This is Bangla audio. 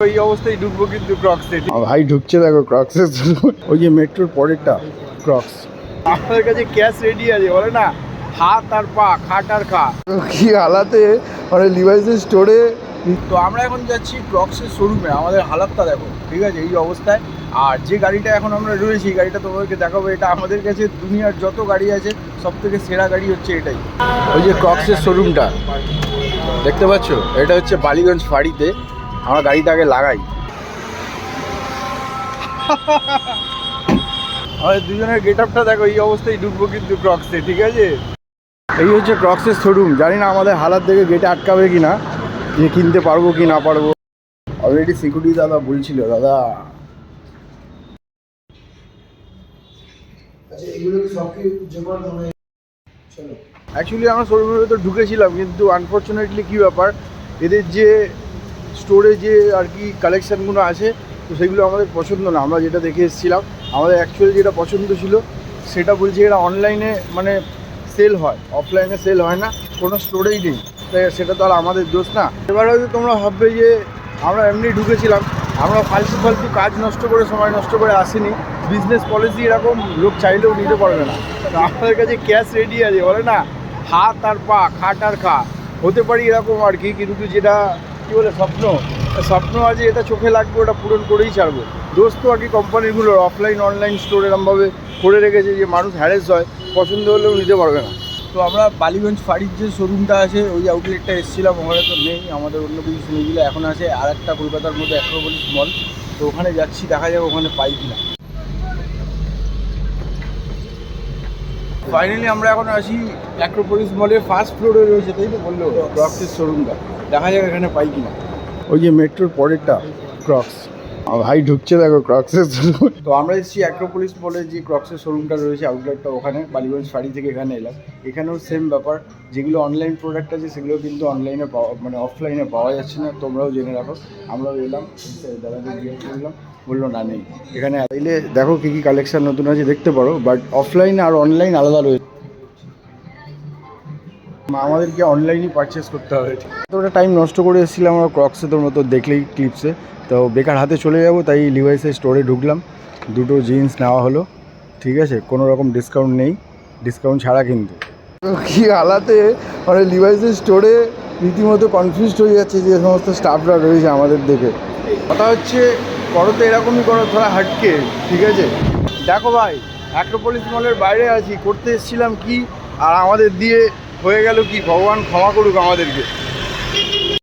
এই অবস্থায় ঢুকবো কিন্তু ক্রক্সে ভাই ঢুকছে দেখো ক্রক্সের ওই যে মেট্রোর পরেরটা ক্রক্স আমাদের কাছে ক্যাশ রেডি আছে বলে না হাত আর পা খাট আর খা। কি হালাতে? মানে লিভাইসের স্টোরে তো আমরা এখন যাচ্ছি ক্রক্সের শোরুমে আমাদের হালাতটা দেখো ঠিক আছে এই অবস্থায়। আর যে গাড়িটা এখন আমরা রয়েছি এই গাড়িটা তোমাদেরকে দেখাবো এটা আমাদের কাছে দুনিয়ার যত গাড়ি আছে সব থেকে সেরা গাড়ি হচ্ছে এটাই। ওই যে ক্রক্সের শোরুমটা দেখতে পাচ্ছ? এটা হচ্ছে বালিগঞ্জ ফাড়িতে। আমরা গাড়িটা আগে লাগাই। আমাদের দুজনের গেট আপটা দেখো এই অবস্থায় ঢুকবো কিন্তু ক্রক্সে ঠিক আছে? এই হচ্ছে ক্রক্সের শোরুম জানি না আমাদের হালার দেখে গেটে আটকাবে কি না যে কিনতে পারব কি না পারব। অলরেডি সিকিউরিটি দাদা বলছিল দাদা। অ্যাকচুয়ালি আমরা শোরুমের ভেতর ঢুকেছিলাম কিন্তু আনফর্চুনেটলি কী ব্যাপার এদের যে স্টোরে যে আর কি কালেকশানগুলো আছে, তো সেগুলো আমাদের পছন্দ না। আমরা যেটা দেখে এসেছিলাম, আমাদের অ্যাকচুয়ালি যেটা পছন্দ ছিল, সেটা বলছি এরা অনলাইনে মানে সেল হয় অফলাইনে সেল হয় না, কোনো স্টোরেই নেই। তাই সেটা তো আর আমাদের দোষ না। এবার হয়তো তোমরা ভাববে যে, আমরা এমনি ঢুকেছিলাম, আমরা ফালতু ফালতু কাজ নষ্ট করে, সময় নষ্ট করে আসিনি। বিজনেস পলিসি এরকম লোক চাইলেও নিতে পারবে না। আমাদের কাছে ক্যাশ রেডি আছে, বলে না, হাত আর পা, খাট আর খা। হতে পারি এরকম আর কি, কিন্তু যেটা কী বলে, স্বপ্ন? স্বপ্ন আছে, এটা চোখে লাগবে, ওটা পূরণ করেই ছাড়বো। দোষ তো আর কি কোম্পানিগুলোর অফলাইন অনলাইন স্টোর এরমভাবে করে রেখেছে যে মানুষ হ্যারেস হয়, পছন্দ হলেও নিতে পারবে না। তো আমরা বালিগঞ্জ ফাড়ির যে শোরুমটা আছে, ওই আউটলেটটা এসেছিলাম, ওখানে তো নেই, আমাদের অন্য কিছু শুনেছিল, এখন আছে আর একটা কলকাতার মধ্যে অ্যাক্রোপলিস মল তো ওখানে যাচ্ছি, দেখা যাবে ওখানে পাই কিনা। ফাইনালি আমরা এখন আসি অ্যাক্রোপলিস মলের ফার্স্ট ফ্লোরে রয়েছে তাই তো বলল? ক্রক্সের শোরুমটা দেখা যাক এখানে পাই কিনা ওই যে মেট্রোর পরেরটা ক্রক্স ভাই ঢুকছে দেখো ক্রক্সের শোরুম তো আমরা এসেছি অ্যাক্রোপলিস বলে যে ক্রক্সের শোরুমটা রয়েছে আউটলেটটা ওখানে বালিগঞ্জ ফাড়ি থেকে এখানে এলাম। এখানেও সেম ব্যাপার যেগুলো অনলাইন প্রোডাক্ট আছে সেগুলো কিন্তু অনলাইনে পাওয়া মানে অফলাইনে পাওয়া যাচ্ছে না তোমরাও জেনে রাখো। আমরাও এলাম দাদাকে জিজ্ঞেস করলাম। বলল, না, নেই। এখানে চাইলে দেখো কী কী কালেকশন নতুন আছে দেখতে পারো বাট অফলাইন আর অনলাইন আলাদা রয়েছে। আমাদেরকে অনলাইনই পারচেস করতে হবে। এতটা টাইম নষ্ট করে এসেছিলাম আমরা ক্রক্সে তোর মতো দেখলেই ক্লিপসে তো বেকার হাতে চলে যাব, তাই লিভাইসের স্টোরে ঢুকলাম। দুটো জিন্স নেওয়া হলো, ঠিক আছে? কোনো রকম ডিসকাউন্ট নেই। ডিসকাউন্ট ছাড়া কিন্তু। কি হালাতে মানে লিভাইসের স্টোরে রীতিমতো কনফিউজড হয়ে যাচ্ছে যে সমস্ত স্টাফরা রয়েছে আমাদের দেখে। কথা হচ্ছে করো তো এরকমই করো থোড়া হাটকে, ঠিক আছে? দেখো ভাই অ্যাক্রোপলিস মলের বাইরে আছি, করতে এসেছিলাম কি? আর আমাদের দিয়ে হয়ে গেল কি? ভগবান ক্ষমা করুক আমাদেরকে।